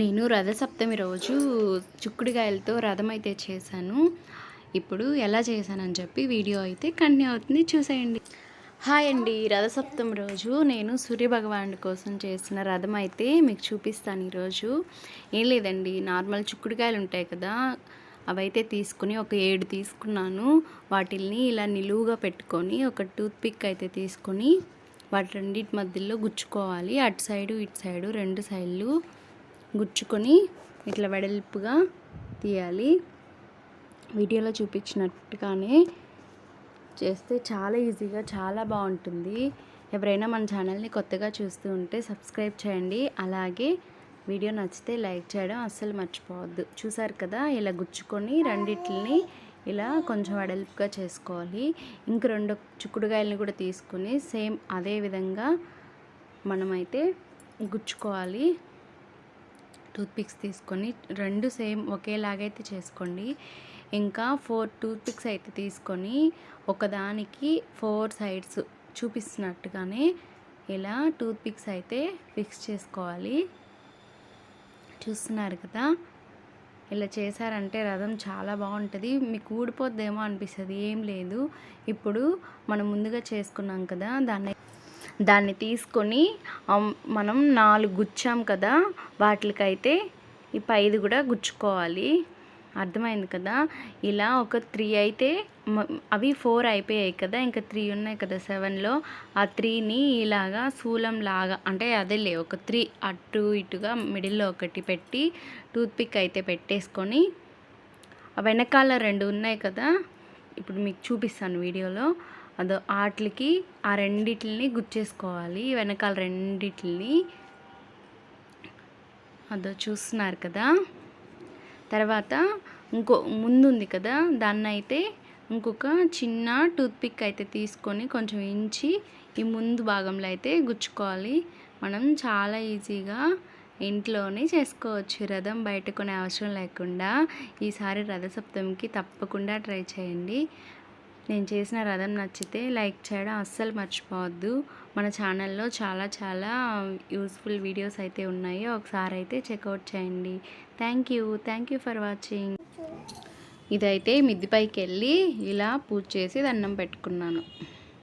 నేను రథసప్తమి రోజు చిక్కుడుకాయలతో రథం అయితే చేశాను. ఇప్పుడు ఎలా చేశానని చెప్పి వీడియో అయితే కంటిన్యూ అవుతుంది చూసేయండి. హాయ్ అండి. రథసప్తమి రోజు నేను సూర్యభగవానుడి కోసం చేసిన రథం అయితే మీకు చూపిస్తాను ఈరోజు. ఏం లేదండి నార్మల్ చిక్కుడుకాయలు ఉంటాయి కదా అవైతే తీసుకుని ఒక ఏడు తీసుకున్నాను. వాటిల్ని ఇలా నిలువుగా పెట్టుకొని ఒక టూత్ పిక్ అయితే తీసుకొని వాటి రెండింటి మధ్యలో గుచ్చుకోవాలి. అటు సైడు ఇటు సైడు రెండు సైడ్లు గుచ్చుకొని ఇట్లా వెడల్పుగా తీయాలి. వీడియోలో చూపించినట్టుగానే చేస్తే చాలా ఈజీగా చాలా బాగుంటుంది. ఎవరైనా మన ఛానల్ని కొత్తగా చూస్తూ ఉంటే సబ్స్క్రైబ్ చేయండి. అలాగే వీడియో నచ్చితే లైక్ చేయడం అస్సలు మర్చిపోవద్దు. చూసారు కదా ఇలా గుచ్చుకొని రెండిట్లని ఇలా కొంచెం వెడల్పుగా చేసుకోవాలి. ఇంక రెండు చిక్కుడుకాయలని కూడా తీసుకుని సేమ్ అదే విధంగా మనమైతే గుచ్చుకోవాలి. టూత్పిక్స్ తీసుకొని రెండు సేమ్ ఒకేలాగైతే చేసుకోండి. ఇంకా ఫోర్ టూత్పిక్స్ అయితే తీసుకొని ఒకదానికి ఫోర్ సైడ్స్ చూపిస్తున్నట్టుగానే ఇలా టూత్పిక్స్ అయితే ఫిక్స్ చేసుకోవాలి. చూస్తున్నారు కదా? ఇలా చేశారంటే రథం చాలా బాగుంటుంది. మీకు ఊడిపోద్దేమో అనిపిస్తుంది. ఏం లేదు. ఇప్పుడు మనం ముందుగా చేసుకున్నాం కదా దాన్ని దాన్ని తీసుకొని మనం నాలుగు గుచ్చాం కదా వాటికైతే ఈ పైది కూడా గుచ్చుకోవాలి. అర్థమైంది కదా? ఇలా ఒక త్రీ అయితే అవి ఫోర్ అయిపోయాయి కదా ఇంకా త్రీ ఉన్నాయి కదా సెవెన్లో. ఆ త్రీని ఇలాగా శూలం లాగా అంటే అదేలే ఒక త్రీ అటు ఇటుగా మిడిల్లో ఒకటి పెట్టి టూత్పిక్ అయితే పెట్టేసుకొని ఆ వెనకాల రెండు ఉన్నాయి కదా? ఇప్పుడు మీకు చూపిస్తాను వీడియోలో. అదో వాటికి ఆ రెండిటిని గుచ్చేసుకోవాలి. వెనకాల రెండిటిని అదో చూస్తున్నారు కదా. తర్వాత ఇంకో ముందు ఉంది కదా. దాన్ని అయితే ఇంకొక చిన్న టూత్పిక్ అయితే తీసుకొని కొంచెం ఇంచి ఈ ముందు భాగంలో అయితే గుచ్చుకోవాలి. మనం చాలా ఈజీగా ఇంట్లోనే చేసుకోవచ్చు. రథం బయట కొనే అవసరం లేకుండా ఈసారి రథసప్తమికి తప్పకుండా ట్రై చేయండి. నేను చేసిన రథం నచ్చితే లైక్ చేయడం అస్సలు మర్చిపోవద్దు. మన ఛానల్లో చాలా చాలా యూస్ఫుల్ వీడియోస్ అయితే ఉన్నాయి. ఒకసారి అయితే చెక్అవుట్ చేయండి. Thank you. Thank you for watching. ఇదైతే మిద్దిపైకి వెళ్ళి ఇలా పూజ చేసి దండం పెట్టుకున్నాను.